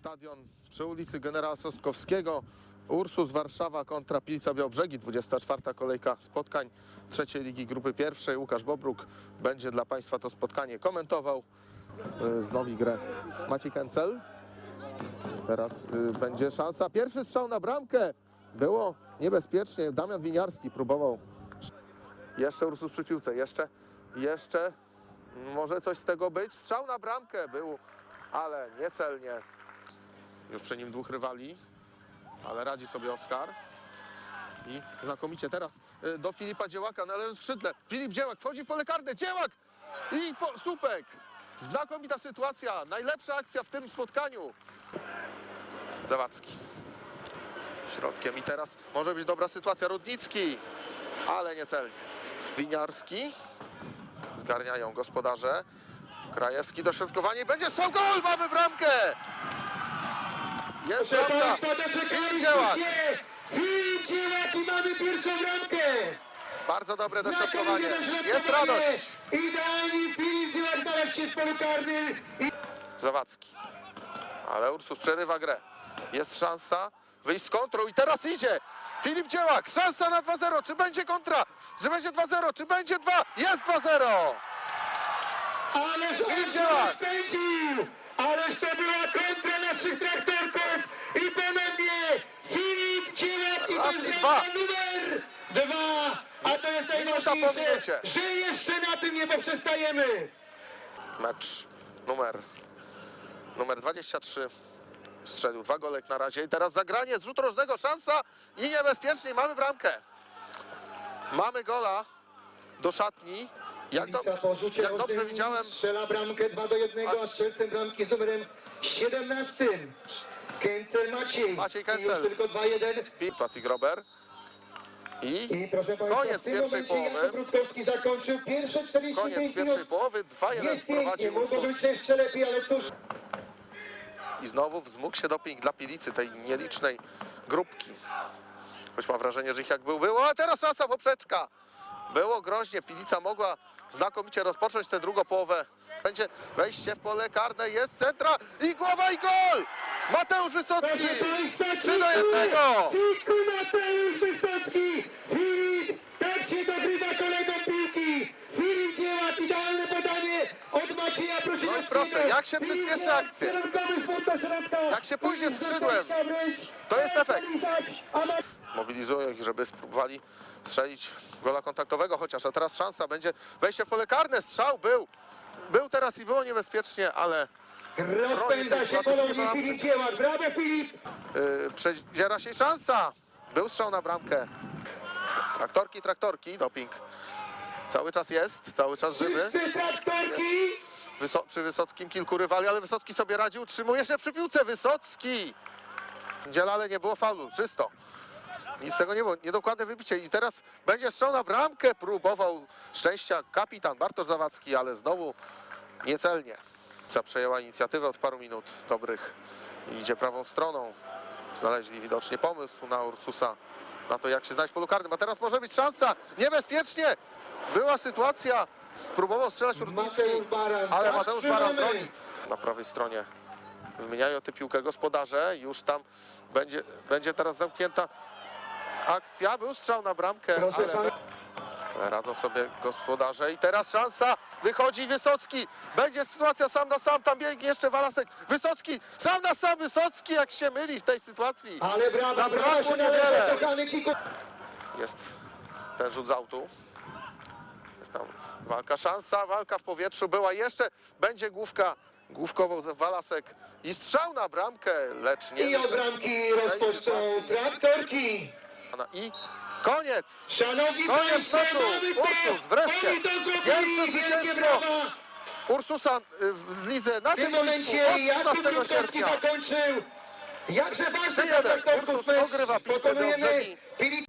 stadion przy ulicy Generała Sostkowskiego. Ursus Warszawa kontra Pilica Białbrzegi. 24. kolejka spotkań trzeciej ligi grupy pierwszej. Łukasz Bobruk będzie dla Państwa to spotkanie komentował. Yy, Znowi grę Maciej Kencel. Teraz y, będzie szansa. Pierwszy strzał na bramkę. Było niebezpiecznie. Damian Winiarski próbował. Jeszcze Ursus przy piłce. Jeszcze, jeszcze może coś z tego być. Strzał na bramkę był, ale niecelnie. Już przy nim dwóch rywali, ale radzi sobie Oskar. I znakomicie teraz y, do Filipa Dziełaka na lewym skrzydle. Filip Dziełak wchodzi w pole karne. Dziełak i po, słupek. Znakomita sytuacja. Najlepsza akcja w tym spotkaniu. Zawadzki. Środkiem i teraz może być dobra sytuacja. Rudnicki, ale niecelnie. Winiarski. Zgarniają gospodarze. Krajewski dośrodkowanie. Będzie strzał gol! Mamy bramkę! Jest Proszę bramka! Państwa, Filip doczekaliśmy się! Filip Dziełak i mamy pierwszą bramkę! Bardzo dobre dośrodkowanie. dośrodkowanie. Jest radość! Idealnie Filip Dziełak znalazł się w polu karnym. I... Zawadzki. Ale Ursus przerywa grę. Jest szansa wyjść z kontrą i teraz idzie. Filip Dziełak, szansa na 2-0. Czy będzie kontra? Czy będzie 2-0? Czy będzie 2? Jest 2-0! Ależ Filip Dziełak. spędził! Ależ to była Raz i dwa. numer dwa! A to jest Minuta po najważniejsze, minucie. że jeszcze na tym nie poprzestajemy! Mecz numer, numer 23. Strzelił dwa golek na razie i teraz zagranie z rzutu rożnego, szansa i niebezpiecznie mamy bramkę. Mamy gola do szatni. Jak, Kibica dobrze, po rzucie jak dobrze rożnym widziałem, Strzela bramkę 2 do 1, a strzelcem bramki z numerem 17. Kęcel Maciej. Maciej Kęcel. tylko 2-1. sytuacji Grober. I I proszę Koniec pierwszej połowy. Zakończył pierwsze 45 koniec pierwszej połowy. 2-1 Jest pięknie, prowadzi mogło być jeszcze lepiej, ale cóż. I znowu wzmógł się doping dla Pilicy, tej nielicznej grupki. Choć mam wrażenie, że ich jak był, było, a teraz szansa poprzeczka. Było groźnie, Pilica mogła znakomicie rozpocząć tę drugą połowę. Będzie wejście w pole karne, jest centra i głowa i gol! Mateusz Wysocki! Proszę Państwa, 3 do 1! Dziękuję Mateusz Wysocki! Filip, tak się dogrywa No i proszę, jak się przyspieszy środka. Jak się pójdzie skrzydłem, to jest efekt. Mobilizują ich, żeby spróbowali strzelić gola kontaktowego chociaż, a teraz szansa będzie wejście w pole karne, strzał był. Był teraz i było niebezpiecznie, ale Rozpędza się ponownie Filip Dziełak. Brawo Filip! Yy, przedziera się szansa. Był strzał na bramkę. Traktorki, traktorki, doping. Cały czas jest, cały czas żywy. Wszyscy traktorki! Wyso przy Wysockim kilku rywali, ale Wysocki sobie radzi, utrzymuje się przy piłce. Wysocki! Dzielale nie było faulu, czysto. Nic z tego nie było, niedokładne wybicie. I teraz będzie strzał na bramkę. Próbował szczęścia kapitan Bartosz Zawadzki, ale znowu niecelnie. Przejęła inicjatywę od paru minut dobrych idzie prawą stroną. Znaleźli widocznie pomysł na Ursusa na to, jak się znaleźć w polu karnym. A teraz może być szansa. Niebezpiecznie. Była sytuacja. Spróbował strzelać Rudnicki, ale Tak, Mateusz Baran trzymamy. broni. Na prawej stronie wymieniają tę piłkę gospodarze. Już tam będzie, będzie teraz zamknięta akcja. Był strzał na bramkę, Proszę ale... Radzą sobie gospodarze i teraz szansa, wychodzi Wysocki, będzie sytuacja sam na sam, tam biegnie jeszcze Walasek, Wysocki, sam na sam Wysocki, jak się myli w tej sytuacji. Ale brawa, brawa Zabrakło się niewiele. Jest ten rzut z autu. Jest tam walka, szansa, walka w powietrzu była jeszcze, będzie główka, główkował ze Walasek i strzał na bramkę, lecz nie I od bramki rozpoczną traktorki. I koniec! Szanowni Koniec Państwo, meczu. Ursus, wreszcie. Pierwsze zwycięstwo. Ursusa y, w lidze na tym boisku momencie od Jakub 12 Rutkowski sierpnia. zakończył. Jakże ważny 3-1. dla traktorków Ursus ogrywa Białbrzegi. Filip